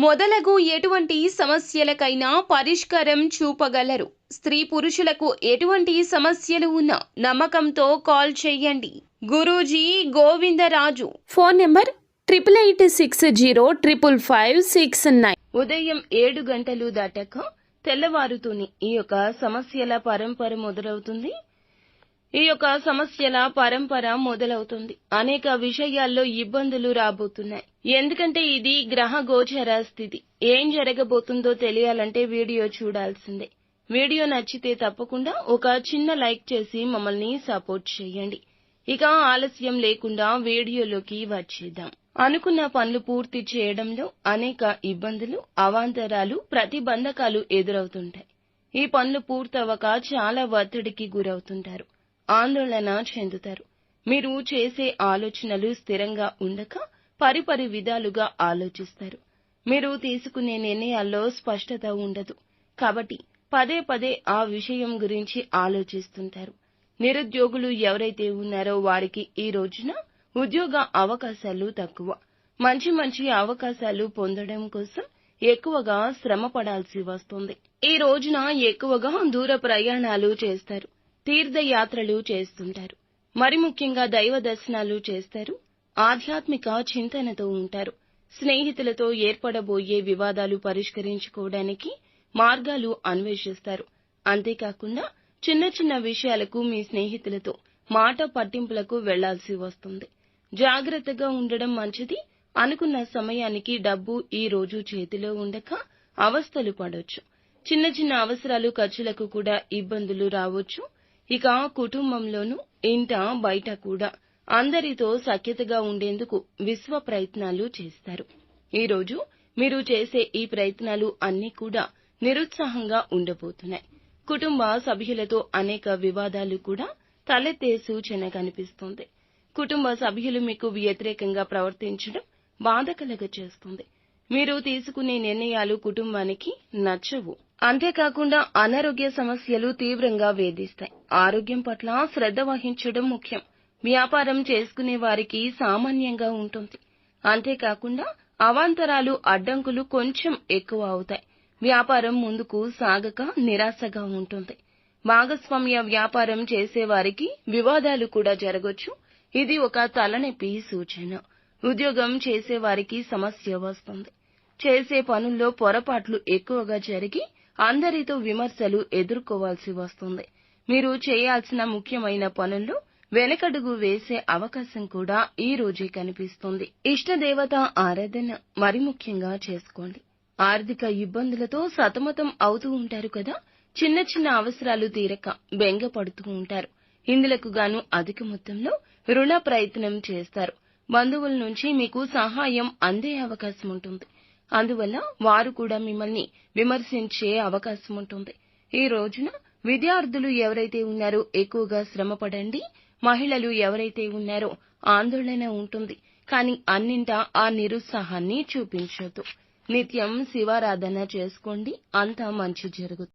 మొదలగు ఎటువంటి సమస్యలకైనా పరిష్కారం చూపగలరు. స్త్రీ పురుషులకు ఎటువంటి సమస్యలు ఉన్నా నమ్మకంతో కాల్ చేయండి. Guruji Govindaraju. Phone number triple eight six zero triple five six nine. ఉదయం ఏడు గంటలు దాటాక తెల్లవారుతూనే ఈ యొక్క సమస్యల పరంపర మొదలవుతుంది. ఈ యొక్క సమస్యల పరంపర మొదలవుతుంది. అనేక విషయాల్లో ఇబ్బందులు రాబోతున్నాయి. ఎందుకంటే ఇది గ్రహ గోచర స్థితి. ఏం జరగబోతుందో తెలియాలంటే వీడియో చూడాల్సిందే. వీడియో నచ్చితే తప్పకుండా ఒక చిన్న లైక్ చేసి మమ్మల్ని సపోర్ట్ చేయండి. ఇక ఆలస్యం లేకుండా వీడియోలోకి వచ్చేద్దాం. అనుకున్న పనులు పూర్తి చేయడంలో అనేక ఇబ్బందులు అవాంతరాలు ప్రతిబంధకాలు ఎదురవుతుంటాయి. ఈ పనులు పూర్తవక చాలా ఒత్తిడికి గురవుతుంటారు. ఆందోళన చెందుతారు. మీరు చేసే ఆలోచనలు స్థిరంగా ఉండక పరిపరి విధాలుగా ఆలోచిస్తారు. మీరు తీసుకునే నిర్ణయాల్లో స్పష్టత ఉండదు. కాబట్టి పదే పదే ఆ విషయం గురించి ఆలోచిస్తుంటారు. నిరుద్యోగులు ఎవరైతే ఉన్నారో వారికి ఈ రోజున ఉద్యోగ అవకాశాలు తక్కువ. మంచి మంచి అవకాశాలు పొందడం కోసం ఎక్కువగా శ్రమ పడాల్సి వస్తుంది. ఈ రోజున ఎక్కువగా దూర ప్రయాణాలు చేస్తారు. తీర్థయాత్రలు చేస్తుంటారు. మరి ముఖ్యంగా దైవ దర్శనాలు చేస్తారు. ఆధ్యాత్మిక చింతనతో ఉంటారు. స్నేహితులతో ఏర్పడబోయే వివాదాలు పరిష్కరించుకోవడానికి మార్గాలు అన్వేషిస్తారు. అంతేకాకుండా చిన్న చిన్న విషయాలకు మీ స్నేహితులతో మాట పట్టింపులకు వెళ్ళాల్సి వస్తుంది. జాగ్రత్తగా ఉండడం మంచిది. అనుకున్న సమయానికి డబ్బు ఈ రోజు చేతిలో ఉండక అవస్థలు పడొచ్చు. చిన్న చిన్న అవసరాలు ఖర్చులకు కూడా ఇబ్బందులు రావచ్చు. ఇక కుటుంబంలోనూ ఇంట బయట కూడా అందరితో సఖ్యతగా ఉండేందుకు విశ్వ ప్రయత్నాలు చేస్తారు. ఈరోజు మీరు చేసే ఈ ప్రయత్నాలు అన్నీ కూడా నిరుత్సాహంగా ఉండబోతున్నాయి. కుటుంబ సభ్యులతో అనేక వివాదాలు కూడా తలెత్తే సూచన కనిపిస్తోంది. కుటుంబ సభ్యులు మీకు వ్యతిరేకంగా ప్రవర్తించడం బాధ కలగ చేస్తుంది మీరు తీసుకునే నిర్ణయాలు కుటుంబానికి నచ్చవు. అంతేకాకుండా అనారోగ్య సమస్యలు తీవ్రంగా వేధిస్తాయి. ఆరోగ్యం పట్ల శ్రద్ధ వహించడం ముఖ్యం. వ్యాపారం చేసుకునే వారికి సామాన్యంగా ఉంటుంది. అంతేకాకుండా అవాంతరాలు అడ్డంకులు కొంచెం ఎక్కువ అవుతాయి. వ్యాపారం ముందుకు సాగక నిరాశగా ఉంటుంది. భాగస్వామ్య వ్యాపారం చేసేవారికి వివాదాలు కూడా జరగొచ్చు. ఇది ఒక తలనొప్పి సూచన. ఉద్యోగం చేసేవారికి సమస్య వస్తుంది. చేసే పనుల్లో పొరపాట్లు ఎక్కువగా జరిగి అందరితో విమర్శలు ఎదుర్కోవాల్సి వస్తుంది. మీరు చేయాల్సిన ముఖ్యమైన పనుల్లో వెనకడుగు వేసే అవకాశం కూడా ఈ రోజే కనిపిస్తుంది. ఇష్టదేవత ఆరాధన మరి ముఖ్యంగా చేసుకోండి. ఆర్థిక ఇబ్బందులతో సతమతం అవుతూ ఉంటారు కదా? చిన్న చిన్న అవసరాలు తీరక బెంగ పడుతూ ఉంటారు. ఇందులకు గాను అధిక మొత్తంలో రుణ ప్రయత్నం చేస్తారు. బంధువుల నుంచి మీకు సహాయం అందే అవకాశం ఉంటుంది. అందువల్ల వారు కూడా మిమ్మల్ని విమర్శించే అవకాశం ఉంటుంది. ఈ రోజున విద్యార్థులు ఎవరైతే ఉన్నారో ఎక్కువగా శ్రమ పడండి మహిళలు ఎవరైతే ఉన్నారో ఆందోళన ఉంటుంది. కానీ అన్నింటా ఆ నిరుత్సాహాన్ని చూపించొద్దు. నిత్యం శివారాధన చేసుకోండి. అంతా మంచి జరుగుతుంది.